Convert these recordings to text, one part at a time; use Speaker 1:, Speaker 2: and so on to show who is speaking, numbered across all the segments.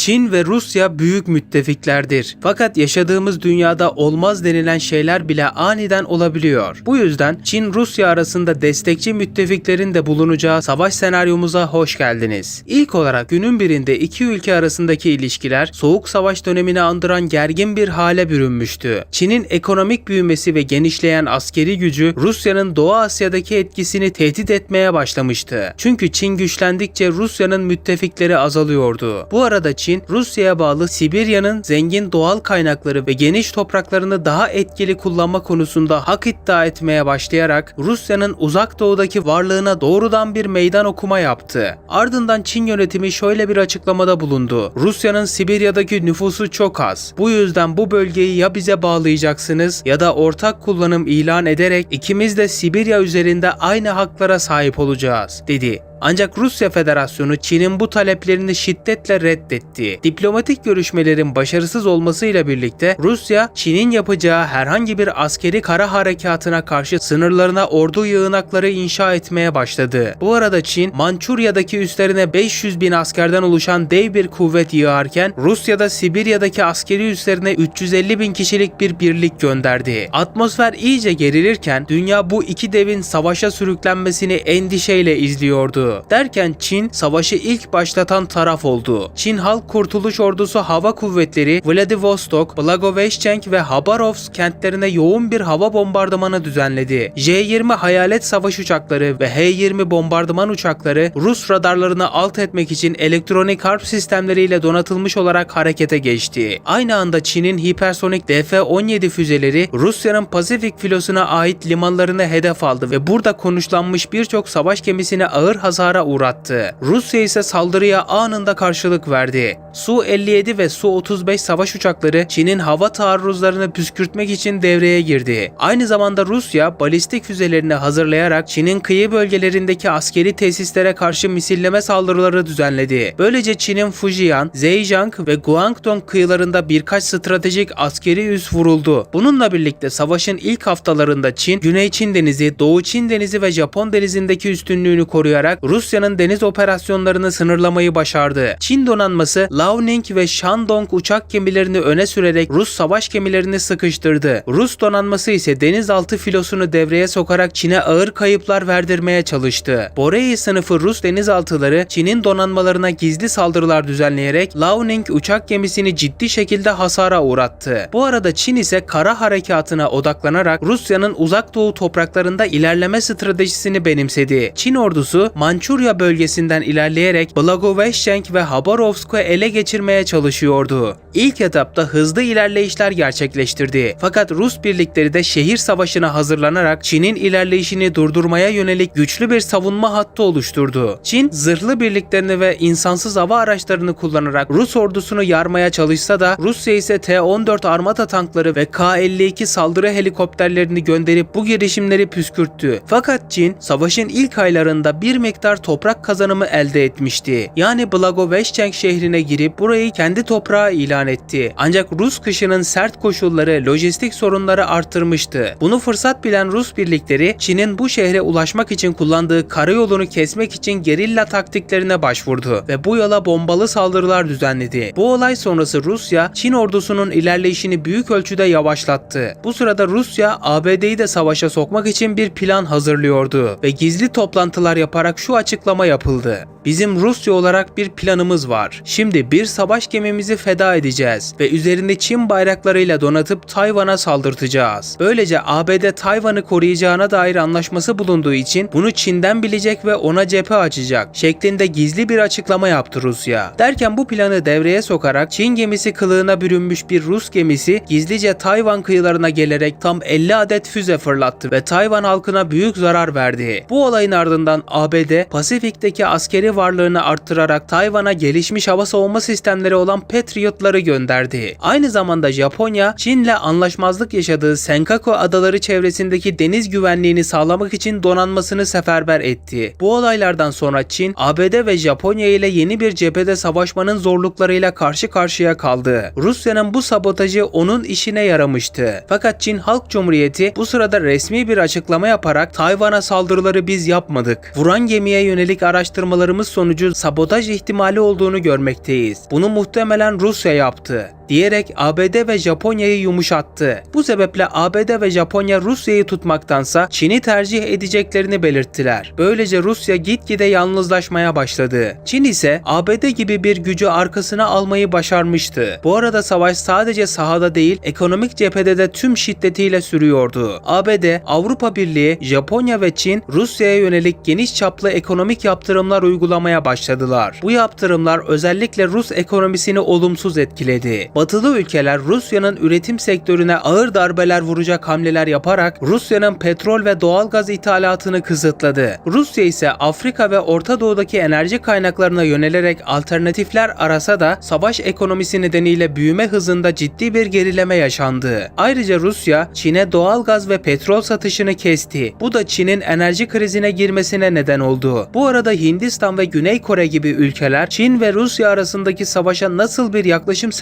Speaker 1: Çin ve Rusya büyük müttefiklerdir. Fakat yaşadığımız dünyada olmaz denilen şeyler bile aniden olabiliyor. Bu yüzden Çin-Rusya arasında destekçi müttefiklerin de bulunacağı savaş senaryomuza hoş geldiniz. İlk olarak günün birinde iki ülke arasındaki ilişkiler Soğuk Savaş dönemini andıran gergin bir hale bürünmüştü. Çin'in ekonomik büyümesi ve genişleyen askeri gücü Rusya'nın Doğu Asya'daki etkisini tehdit etmeye başlamıştı. Çünkü Çin güçlendikçe Rusya'nın müttefikleri azalıyordu. Bu arada Çin, Rusya'ya bağlı Sibirya'nın zengin doğal kaynakları ve geniş topraklarını daha etkili kullanma konusunda hak iddia etmeye başlayarak Rusya'nın uzak doğudaki varlığına doğrudan bir meydan okuma yaptı. Ardından Çin yönetimi şöyle bir açıklamada bulundu. Rusya'nın Sibirya'daki nüfusu çok az. Bu yüzden bu bölgeyi ya bize bağlayacaksınız ya da ortak kullanım ilan ederek ikimiz de Sibirya üzerinde aynı haklara sahip olacağız, dedi. Ancak Rusya Federasyonu Çin'in bu taleplerini şiddetle reddetti. Diplomatik görüşmelerin başarısız olmasıyla birlikte Rusya, Çin'in yapacağı herhangi bir askeri kara harekatına karşı sınırlarına ordu yığınakları inşa etmeye başladı. Bu arada Çin, Mançurya'daki üslerine 500 bin askerden oluşan dev bir kuvvet yığarken Rusya'da Sibirya'daki askeri üslerine 350 bin kişilik bir birlik gönderdi. Atmosfer iyice gerilirken dünya bu iki devin savaşa sürüklenmesini endişeyle izliyordu. Derken Çin savaşı ilk başlatan taraf oldu. Çin Halk Kurtuluş Ordusu Hava Kuvvetleri Vladivostok, Blagoveshchenk ve Habarovsk kentlerine yoğun bir hava bombardımanı düzenledi. J-20 hayalet savaş uçakları ve H-20 bombardıman uçakları Rus radarlarını alt etmek için elektronik harp sistemleriyle donatılmış olarak harekete geçti. Aynı anda Çin'in hipersonik DF-17 füzeleri Rusya'nın Pasifik filosuna ait limanlarını hedef aldı ve burada konuşlanmış birçok savaş gemisine ağır hasara uğrattı. Rusya ise saldırıya anında karşılık verdi. Su-57 ve Su-35 savaş uçakları Çin'in hava taarruzlarını püskürtmek için devreye girdi. Aynı zamanda Rusya balistik füzelerini hazırlayarak Çin'in kıyı bölgelerindeki askeri tesislere karşı misilleme saldırıları düzenledi. Böylece Çin'in Fujian, Zhejiang ve Guangdong kıyılarında birkaç stratejik askeri üs vuruldu. Bununla birlikte savaşın ilk haftalarında Çin, Güney Çin Denizi, Doğu Çin Denizi ve Japon Denizi'ndeki üstünlüğünü koruyarak Rusya'nın deniz operasyonlarını sınırlamayı başardı. Çin donanması Liaoning ve Shandong uçak gemilerini öne sürerek Rus savaş gemilerini sıkıştırdı. Rus donanması ise denizaltı filosunu devreye sokarak Çin'e ağır kayıplar verdirmeye çalıştı. Borei sınıfı Rus denizaltıları Çin'in donanmalarına gizli saldırılar düzenleyerek Liaoning uçak gemisini ciddi şekilde hasara uğrattı. Bu arada Çin ise kara harekatına odaklanarak Rusya'nın uzak doğu topraklarında ilerleme stratejisini benimsedi. Çin ordusu Mançurya bölgesinden ilerleyerek Blagoveshchenk ve Habarovsk'u ele geçirmeye çalışıyordu. İlk etapta hızlı ilerleyişler gerçekleştirdi. Fakat Rus birlikleri de şehir savaşına hazırlanarak Çin'in ilerleyişini durdurmaya yönelik güçlü bir savunma hattı oluşturdu. Çin zırhlı birliklerini ve insansız hava araçlarını kullanarak Rus ordusunu yarmaya çalışsa da Rusya ise T-14 armata tankları ve K-52 saldırı helikopterlerini gönderip bu girişimleri püskürttü. Fakat Çin savaşın ilk aylarında bir miktar toprak kazanımı elde etmişti. Yani Blagoveshchenk şehrine girip burayı kendi toprağı ilan etti. Ancak Rus kışının sert koşulları lojistik sorunları arttırmıştı. Bunu fırsat bilen Rus birlikleri Çin'in bu şehre ulaşmak için kullandığı karayolunu kesmek için gerilla taktiklerine başvurdu ve bu yola bombalı saldırılar düzenledi. Bu olay sonrası Rusya, Çin ordusunun ilerleyişini büyük ölçüde yavaşlattı. Bu sırada Rusya, ABD'yi de savaşa sokmak için bir plan hazırlıyordu ve gizli toplantılar yaparak şu açıklama yapıldı. Bizim Rusya olarak bir planımız var. Şimdi bir savaş gemimizi feda edeceğiz ve üzerinde Çin bayraklarıyla donatıp Tayvan'a saldırtacağız. Böylece ABD Tayvan'ı koruyacağına dair anlaşması bulunduğu için bunu Çin'den bilecek ve ona cephe açacak şeklinde gizli bir açıklama yaptı Rusya. Derken bu planı devreye sokarak Çin gemisi kılığına bürünmüş bir Rus gemisi gizlice Tayvan kıyılarına gelerek tam 50 adet füze fırlattı ve Tayvan halkına büyük zarar verdi. Bu olayın ardından ABD Pasifik'teki askeri varlığını arttırarak Tayvan'a gelişmiş hava savunma sistemleri olan Patriot'ları gönderdi. Aynı zamanda Japonya, Çin'le anlaşmazlık yaşadığı Senkaku adaları çevresindeki deniz güvenliğini sağlamak için donanmasını seferber etti. Bu olaylardan sonra Çin, ABD ve Japonya ile yeni bir cephede savaşmanın zorluklarıyla karşı karşıya kaldı. Rusya'nın bu sabotajı onun işine yaramıştı. Fakat Çin Halk Cumhuriyeti bu sırada resmi bir açıklama yaparak Tayvan'a saldırıları biz yapmadık. Vuran gemiye yönelik araştırmalarımız sonucu sabotaj ihtimali olduğunu görmekteyiz. Bunu muhtemelen Rusya yaptı diyerek ABD ve Japonya'yı yumuşattı. Bu sebeple ABD ve Japonya Rusya'yı tutmaktansa Çin'i tercih edeceklerini belirttiler. Böylece Rusya gitgide yalnızlaşmaya başladı. Çin ise ABD gibi bir gücü arkasına almayı başarmıştı. Bu arada savaş sadece sahada değil, ekonomik cephede de tüm şiddetiyle sürüyordu. ABD, Avrupa Birliği, Japonya ve Çin Rusya'ya yönelik geniş çaplı ekonomik yaptırımlar uygulamaya başladılar. Bu yaptırımlar özellikle Rus ekonomisini olumsuz etkiledi. Batılı ülkeler Rusya'nın üretim sektörüne ağır darbeler vuracak hamleler yaparak Rusya'nın petrol ve doğalgaz ithalatını kısıtladı. Rusya ise Afrika ve Orta Doğu'daki enerji kaynaklarına yönelerek alternatifler arasa da savaş ekonomisi nedeniyle büyüme hızında ciddi bir gerileme yaşandı. Ayrıca Rusya Çin'e doğalgaz ve petrol satışını kesti. Bu da Çin'in enerji krizine girmesine neden oldu. Bu arada Hindistan ve Güney Kore gibi ülkeler Çin ve Rusya arasındaki savaşa nasıl bir yaklaşım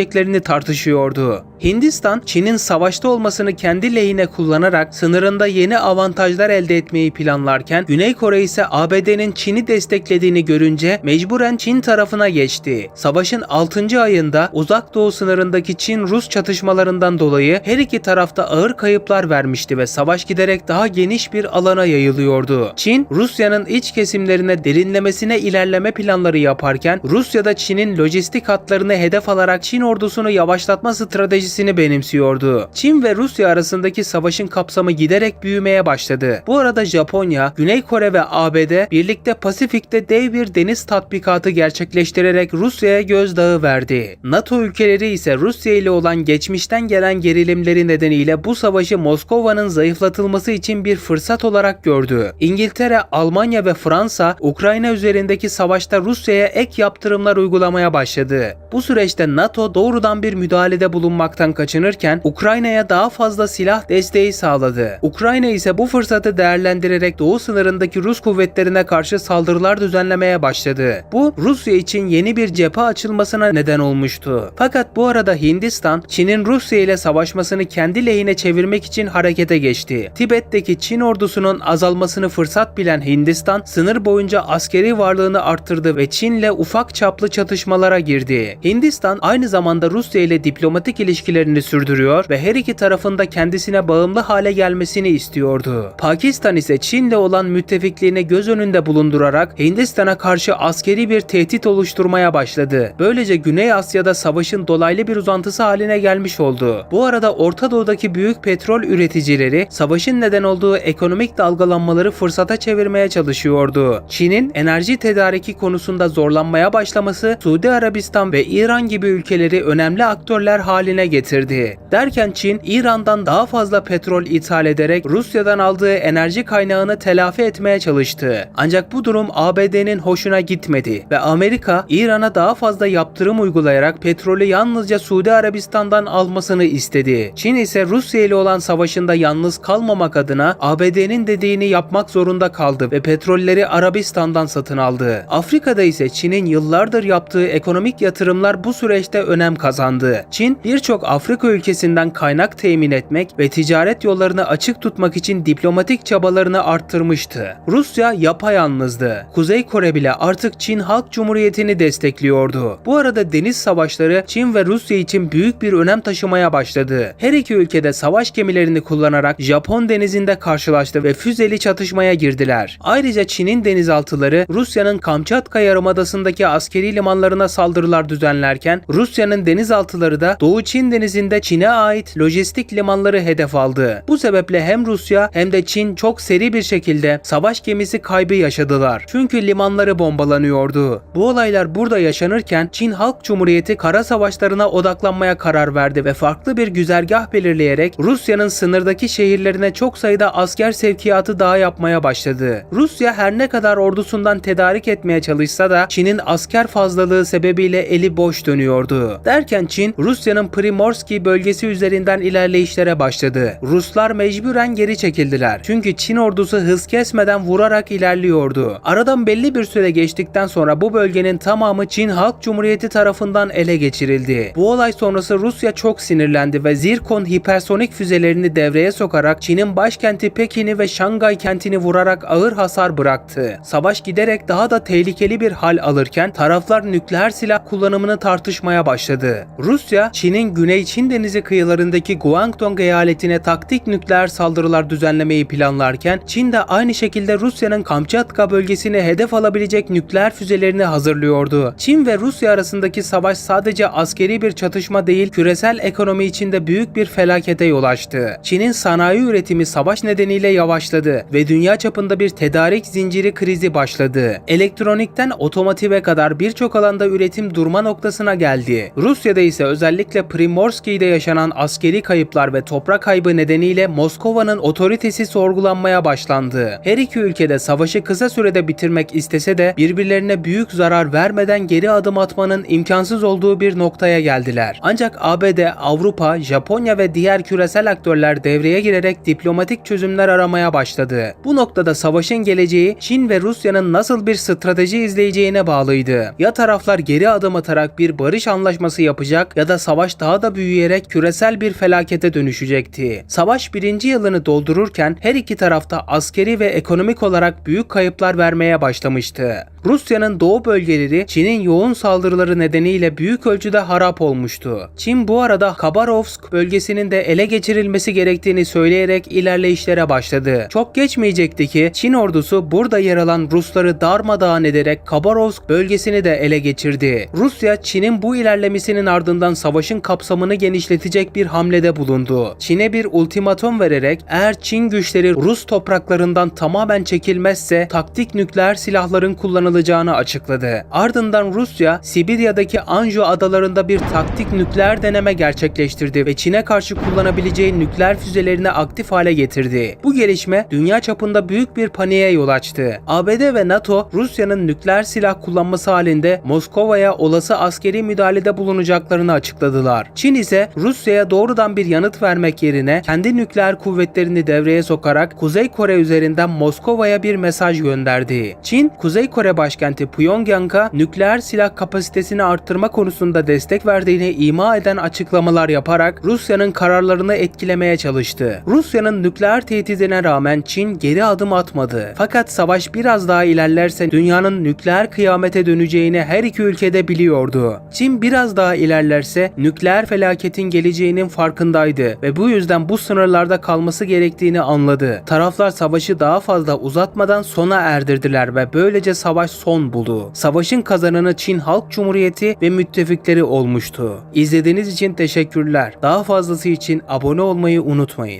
Speaker 1: sergileyeceklerini tartışıyordu. Hindistan, Çin'in savaşta olmasını kendi lehine kullanarak sınırında yeni avantajlar elde etmeyi planlarken Güney Kore ise ABD'nin Çin'i desteklediğini görünce mecburen Çin tarafına geçti. Savaşın 6. ayında Uzak Doğu sınırındaki Çin-Rus çatışmalarından dolayı her iki tarafta ağır kayıplar vermişti ve savaş giderek daha geniş bir alana yayılıyordu. Çin, Rusya'nın iç kesimlerine derinlemesine ilerleme planları yaparken Rusya da Çin'in lojistik hatlarını hedef alarak Çin ordusunu yavaşlatma stratejisini benimsiyordu. Çin ve Rusya arasındaki savaşın kapsamı giderek büyümeye başladı. Bu arada Japonya, Güney Kore ve ABD birlikte Pasifik'te dev bir deniz tatbikatı gerçekleştirerek Rusya'ya gözdağı verdi. NATO ülkeleri ise Rusya ile olan geçmişten gelen gerilimleri nedeniyle bu savaşı Moskova'nın zayıflatılması için bir fırsat olarak gördü. İngiltere, Almanya ve Fransa Ukrayna üzerindeki savaşta Rusya'ya ek yaptırımlar uygulamaya başladı. Bu süreçte NATO doğrudan bir müdahalede bulunmaktan kaçınırken Ukrayna'ya daha fazla silah desteği sağladı. Ukrayna ise bu fırsatı değerlendirerek doğu sınırındaki Rus kuvvetlerine karşı saldırılar düzenlemeye başladı. Bu Rusya için yeni bir cephe açılmasına neden olmuştu. Fakat bu arada Hindistan, Çin'in Rusya ile savaşmasını kendi lehine çevirmek için harekete geçti. Tibet'teki Çin ordusunun azalmasını fırsat bilen Hindistan, sınır boyunca askeri varlığını arttırdı ve Çin'le ufak çaplı çatışmalara girdi. Hindistan aynı zamanda Rusya ile diplomatik ilişkilerini sürdürüyor ve her iki tarafında kendisine bağımlı hale gelmesini istiyordu. Pakistan ise Çin'le olan müttefikliğini göz önünde bulundurarak Hindistan'a karşı askeri bir tehdit oluşturmaya başladı. Böylece Güney Asya'da savaşın dolaylı bir uzantısı haline gelmiş oldu. Bu arada Orta Doğu'daki büyük petrol üreticileri savaşın neden olduğu ekonomik dalgalanmaları fırsata çevirmeye çalışıyordu. Çin'in enerji tedariki konusunda zorlanmaya başlaması Suudi Arabistan ve İran gibi ülkeleri önemli aktörler haline getirdi. Derken Çin, İran'dan daha fazla petrol ithal ederek Rusya'dan aldığı enerji kaynağını telafi etmeye çalıştı. Ancak bu durum ABD'nin hoşuna gitmedi ve Amerika, İran'a daha fazla yaptırım uygulayarak petrolü yalnızca Suudi Arabistan'dan almasını istedi. Çin ise Rusya ile olan savaşında yalnız kalmamak adına ABD'nin dediğini yapmak zorunda kaldı ve petrolleri Arabistan'dan satın aldı. Afrika'da ise Çin'in yıllardır yaptığı ekonomik yatırımlar bu süreçte önem kazandı. Çin birçok Afrika ülkesinden kaynak temin etmek ve ticaret yollarını açık tutmak için diplomatik çabalarını arttırmıştı. Rusya yapayalnızdı. Kuzey Kore bile artık Çin Halk Cumhuriyeti'ni destekliyordu. Bu arada deniz savaşları Çin ve Rusya için büyük bir önem taşımaya başladı. Her iki ülkede savaş gemilerini kullanarak Japon denizinde karşılaştı ve füzeli çatışmaya girdiler. Ayrıca Çin'in denizaltıları Rusya'nın Kamçatka Yarımadası'ndaki askeri limanlarına saldırılar düzenlerken Rusya'nın denizaltıları da Doğu Çin denizinde Çin'e ait lojistik limanları hedef aldı. Bu sebeple hem Rusya hem de Çin çok seri bir şekilde savaş gemisi kaybı yaşadılar. Çünkü limanları bombalanıyordu. Bu olaylar burada yaşanırken Çin Halk Cumhuriyeti kara savaşlarına odaklanmaya karar verdi ve farklı bir güzergah belirleyerek Rusya'nın sınırdaki şehirlerine çok sayıda asker sevkiyatı daha yapmaya başladı. Rusya her ne kadar ordusundan tedarik etmeye çalışsa da Çin'in asker fazlalığı sebebiyle eli boş dönüyordu. Derken Çin, Rusya'nın Primorski bölgesi üzerinden ilerleyişlere başladı. Ruslar mecburen geri çekildiler. Çünkü Çin ordusu hız kesmeden vurarak ilerliyordu. Aradan belli bir süre geçtikten sonra bu bölgenin tamamı Çin Halk Cumhuriyeti tarafından ele geçirildi. Bu olay sonrası Rusya çok sinirlendi ve Zirkon hipersonik füzelerini devreye sokarak Çin'in başkenti Pekin'i ve Şangay kentini vurarak ağır hasar bıraktı. Savaş giderek daha da tehlikeli bir hal alırken taraflar nükleer silah kullanımını tartışmaya başladı. Rusya, Çin'in Güney Çin Denizi kıyılarındaki Guangdong eyaletine taktik nükleer saldırılar düzenlemeyi planlarken Çin de aynı şekilde Rusya'nın Kamçatka bölgesine hedef alabilecek nükleer füzelerini hazırlıyordu. Çin ve Rusya arasındaki savaş sadece askeri bir çatışma değil, küresel ekonomi içinde büyük bir felakete yol açtı. Çin'in sanayi üretimi savaş nedeniyle yavaşladı ve dünya çapında bir tedarik zinciri krizi başladı. Elektronikten otomotive kadar birçok alanda üretim durma noktasına geldi. Rusya'da ise özellikle Primorski'de yaşanan askeri kayıplar ve toprak kaybı nedeniyle Moskova'nın otoritesi sorgulanmaya başlandı. Her iki ülkede savaşı kısa sürede bitirmek istese de birbirlerine büyük zarar vermeden geri adım atmanın imkansız olduğu bir noktaya geldiler. Ancak ABD, Avrupa, Japonya ve diğer küresel aktörler devreye girerek diplomatik çözümler aramaya başladı. Bu noktada savaşın geleceği Çin ve Rusya'nın nasıl bir strateji izleyeceğine bağlıydı. Ya taraflar geri adım atarak bir barış anlaşması yapacak ya da savaş daha da büyüyerek küresel bir felakete dönüşecekti. Savaş birinci yılını doldururken her iki tarafta askeri ve ekonomik olarak büyük kayıplar vermeye başlamıştı. Rusya'nın doğu bölgeleri Çin'in yoğun saldırıları nedeniyle büyük ölçüde harap olmuştu. Çin bu arada Khabarovsk bölgesinin de ele geçirilmesi gerektiğini söyleyerek ilerleyişlere başladı. Çok geçmeyecekti ki Çin ordusu burada yer alan Rusları darmadağın ederek Khabarovsk bölgesini de ele geçirdi. Rusya Çin'in bu ilerlemesinin ardından savaşın kapsamını genişletecek bir hamlede bulundu. Çin'e bir ultimatum vererek eğer Çin güçleri Rus topraklarından tamamen çekilmezse taktik nükleer silahların kullanılacağını açıkladı. Ardından Rusya Sibirya'daki Anju adalarında bir taktik nükleer deneme gerçekleştirdi ve Çin'e karşı kullanabileceği nükleer füzelerini aktif hale getirdi. Bu gelişme dünya çapında büyük bir paniğe yol açtı. ABD ve NATO Rusya'nın nükleer silah kullanması halinde Moskova'ya olası askeri müdahalede bulunacaklarını açıkladılar. Çin ise Rusya'ya doğrudan bir yanıt vermek yerine kendi nükleer kuvvetlerini devreye sokarak Kuzey Kore üzerinden Moskova'ya bir mesaj gönderdi. Çin, Kuzey Kore başkenti Pyongyang'a nükleer silah kapasitesini arttırma konusunda destek verdiğini ima eden açıklamalar yaparak Rusya'nın kararlarını etkilemeye çalıştı. Rusya'nın nükleer tehdidine rağmen Çin geri adım atmadı. Fakat savaş biraz daha ilerlerse dünyanın nükleer kıyamete döneceğini her iki ülkede biliyordu. Çin biraz daha ilerlerse nükleer felaketin geleceğinin farkındaydı ve bu yüzden bu sınırlarda kalması gerektiğini anladı. Taraflar savaşı daha fazla uzatmadan sona erdirdiler ve böylece savaş son buldu. Savaşın kazananı Çin Halk Cumhuriyeti ve müttefikleri olmuştu. İzlediğiniz için teşekkürler. Daha fazlası için abone olmayı unutmayın.